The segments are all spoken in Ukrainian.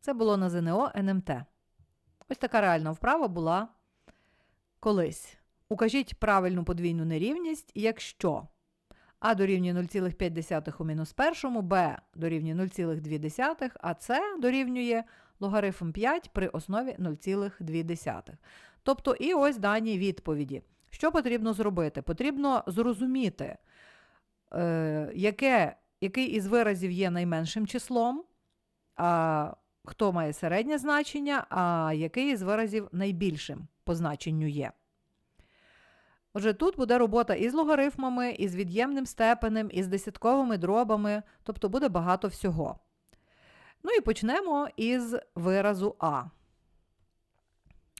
Це було на ЗНО НМТ. Ось така реальна вправа була колись. Укажіть правильну подвійну нерівність, якщо А дорівнює 0,5 у мінус першому, Б дорівнює 0,2, а С дорівнює логарифм 5 при основі 0,2. Тобто, і ось дані відповіді. Що потрібно зробити? Потрібно зрозуміти, е, яке, який із виразів є найменшим числом, а хто має середнє значення, а який із виразів найбільшим по значенню є. Отже, тут буде робота із логарифмами, із від'ємним степенем, із десятковими дробами, тобто буде багато всього. Ну і почнемо із виразу А.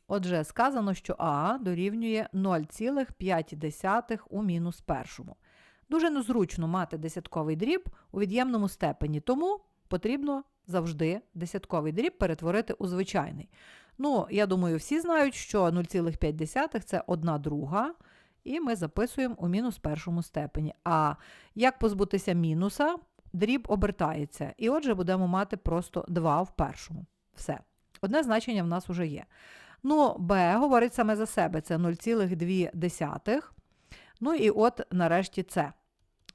Отже, сказано, що А дорівнює 0,5 у мінус першому. Дуже незручно мати десятковий дріб у від'ємному степені, тому потрібно завжди десятковий дріб перетворити у звичайний. Ну, я думаю, всі знають, що 0,5 це 1 друга, і ми записуємо у мінус першому степені. А як позбутися мінуса? Дріб обертається. І отже, будемо мати просто 2 в першому. Все. Одне значення в нас вже є. Ну, b говорить саме за себе, це 0,2. Ну і от нарешті С.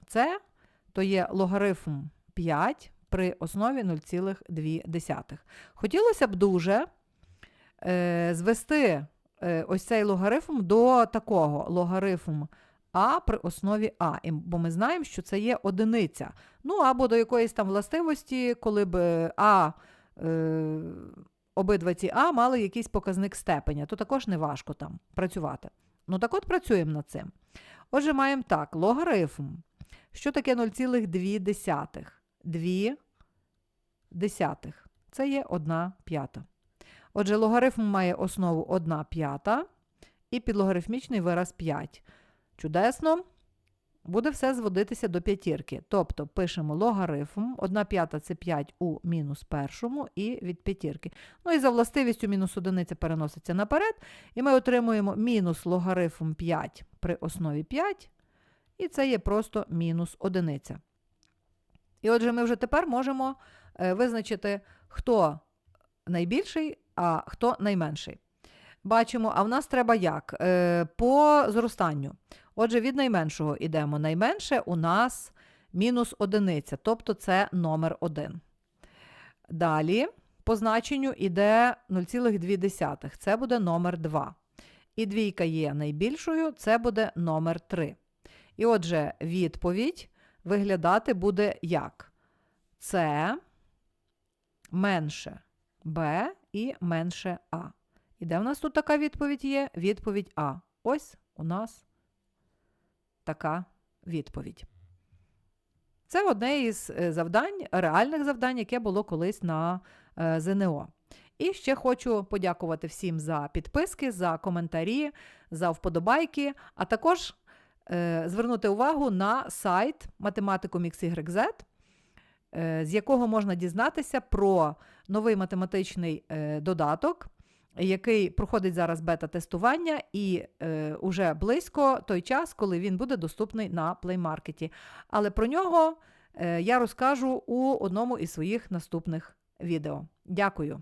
Це то є логарифм 5 при основі 0,2. Хотілося б дуже е, звести е, ось цей логарифм до такого логарифм А при основі А, бо ми знаємо, що це є одиниця. Ну або до якоїсь там властивості, коли б А. Е, обидва ці А мали якийсь показник степеня, то також не важко там працювати. Ну так от працюємо над цим. Отже, маємо так, логарифм. Що таке 0,2? 2 десятих. Це є 1 п'ята. Отже, логарифм має основу 1 п'ята і підлогарифмічний вираз 5. Чудесно. Буде все зводитися до п'ятірки. Тобто пишемо логарифм, 1 п'ята це 5 у мінус першому і від п'ятірки. Ну і за властивістю мінус одиниця переноситься наперед, і ми отримуємо мінус логарифм 5 при основі 5, і це є просто мінус одиниця. І отже, ми вже тепер можемо визначити, хто найбільший, а хто найменший. Бачимо, а в нас треба як? Е, По зростанню. Отже, від найменшого йдемо. Найменше у нас мінус одиниця, тобто це номер 1. Далі по значенню йде 0,2. Це буде номер 2. І двійка є найбільшою, це буде номер 3. І отже, відповідь виглядати буде як? Це менше Б і менше А. І де в нас тут така відповідь є? Відповідь А. Ось у нас така відповідь. Це одне із е, завдань, реальних завдань, яке було колись на е, ЗНО. І ще хочу подякувати всім за підписки, за коментарі, за вподобайки, а також е, звернути увагу на сайт Mathematicum.xyz, е, з якого можна дізнатися про новий математичний е, додаток, який проходить зараз бета-тестування, і е, уже близько той час, коли він буде доступний на Market. Але про нього е, я розкажу у одному із своїх наступних відео. Дякую!